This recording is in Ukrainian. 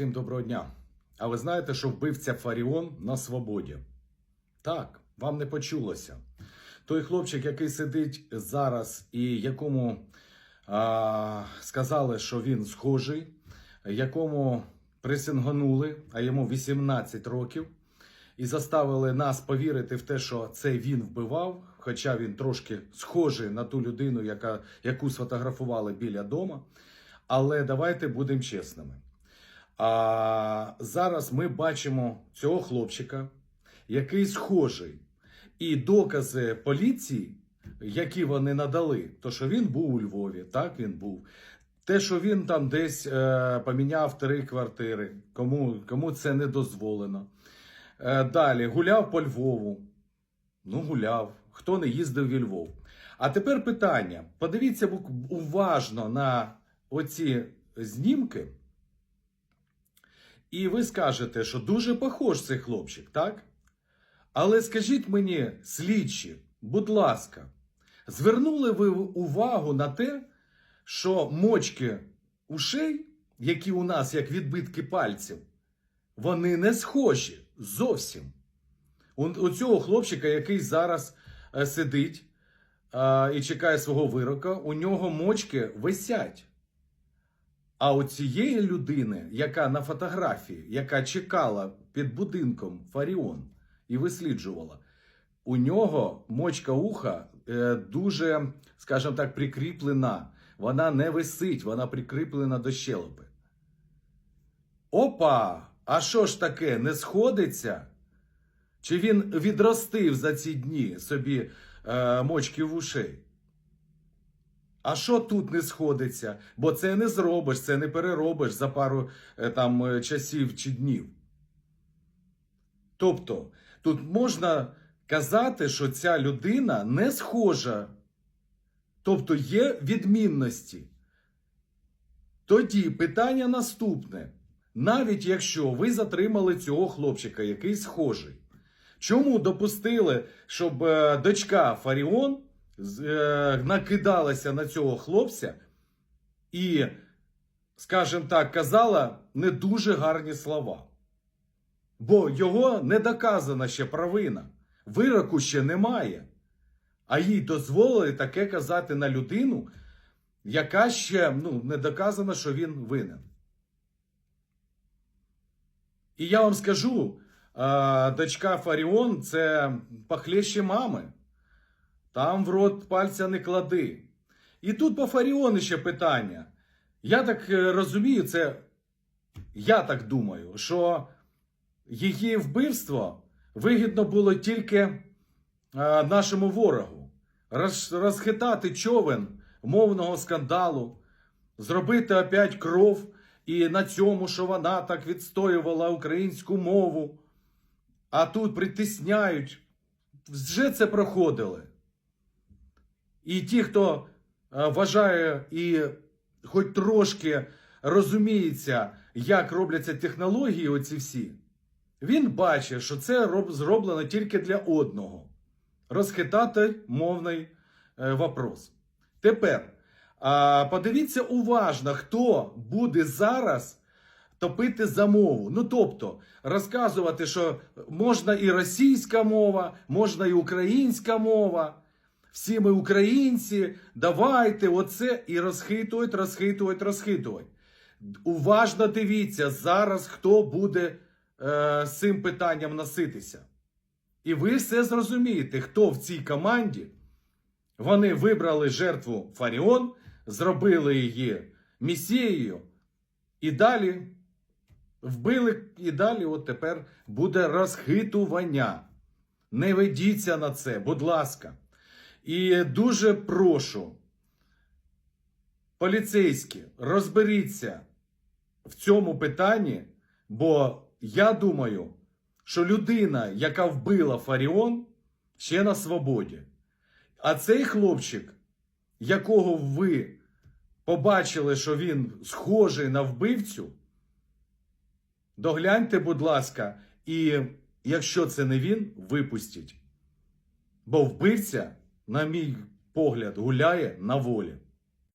Всім доброго дня. А ви знаєте, що вбивця Фаріон на свободі? Так, вам не почулося. Той хлопчик, який сидить зараз і якому а, сказали, що він схожий, якому присинганули, а йому 18 років, і заставили нас повірити в те, що це він вбивав, хоча він трошки схожий на ту людину, яка, яку сфотографували біля дома. Але давайте будемо чесними. А зараз ми бачимо цього хлопчика, який схожий. І докази поліції, які вони надали, то що він був у Львові, так він був. Те, що він там десь е, поміняв три квартири, кому, кому це не дозволено. Е, далі гуляв по Львову. Ну, гуляв. Хто не їздив у Львов. А тепер питання: подивіться уважно на оці знімки. І ви скажете, що дуже похож цей хлопчик, так? Але скажіть мені, слідчі, будь ласка, звернули ви увагу на те, що мочки ушей, які у нас як відбитки пальців, вони не схожі зовсім. У, у цього хлопчика, який зараз е, сидить е, і чекає свого вирока, у нього мочки висять. А у цієї людини, яка на фотографії, яка чекала під будинком Фаріон і висліджувала, у нього мочка уха е, дуже, скажімо так, прикріплена. Вона не висить, вона прикріплена до щелепи. Опа! А що ж таке, не сходиться? Чи він відростив за ці дні собі е, мочки в ушей? А що тут не сходиться? Бо це не зробиш, це не переробиш за пару е, там е, часів чи днів. Тобто, тут можна казати, що ця людина не схожа. Тобто є відмінності. Тоді питання наступне. Навіть якщо ви затримали цього хлопчика, який схожий, чому допустили, щоб е, дочка Фаріон накидалася на цього хлопця і, скажімо так, казала не дуже гарні слова? Бо його не доказана ще провина, вироку ще немає. А їй дозволили таке казати на людину, яка ще ну, не доказана, що він винен. І я вам скажу, дочка Фаріон це похлеще мами. Там в рот пальця не клади. І тут по Фаріону ще питання. Я так е, розумію, це я так думаю, що її вбивство вигідно було тільки е, нашому ворогу. Роз, розхитати човен мовного скандалу, зробити опять кров і на цьому, що вона так відстоювала українську мову, а тут притисняють. Вже це проходили. І ті, хто е, вважає і хоч трошки розуміється, як робляться технології, оці всі, він бачить, що це зроблено тільки для одного розхитати мовний е, вопрос. Тепер подивіться уважно, хто буде зараз топити за мову. Ну тобто розказувати, що можна і російська мова, можна і українська мова. Всі ми українці, давайте оце і розхитують, розхитують, розхитують. Уважно дивіться зараз, хто буде е, з цим питанням носитися. І ви все зрозумієте, хто в цій команді. Вони вибрали жертву Фаріон, зробили її місією, і далі вбили, і далі от тепер буде розхитування. Не ведіться на це, будь ласка. І дуже прошу, поліцейські, розберіться в цьому питанні, бо я думаю, що людина, яка вбила Фаріон, ще на свободі. А цей хлопчик, якого ви побачили, що він схожий на вбивцю, догляньте, будь ласка, і якщо це не він, випустіть. Бо вбивця, на мій погляд, гуляє на волі.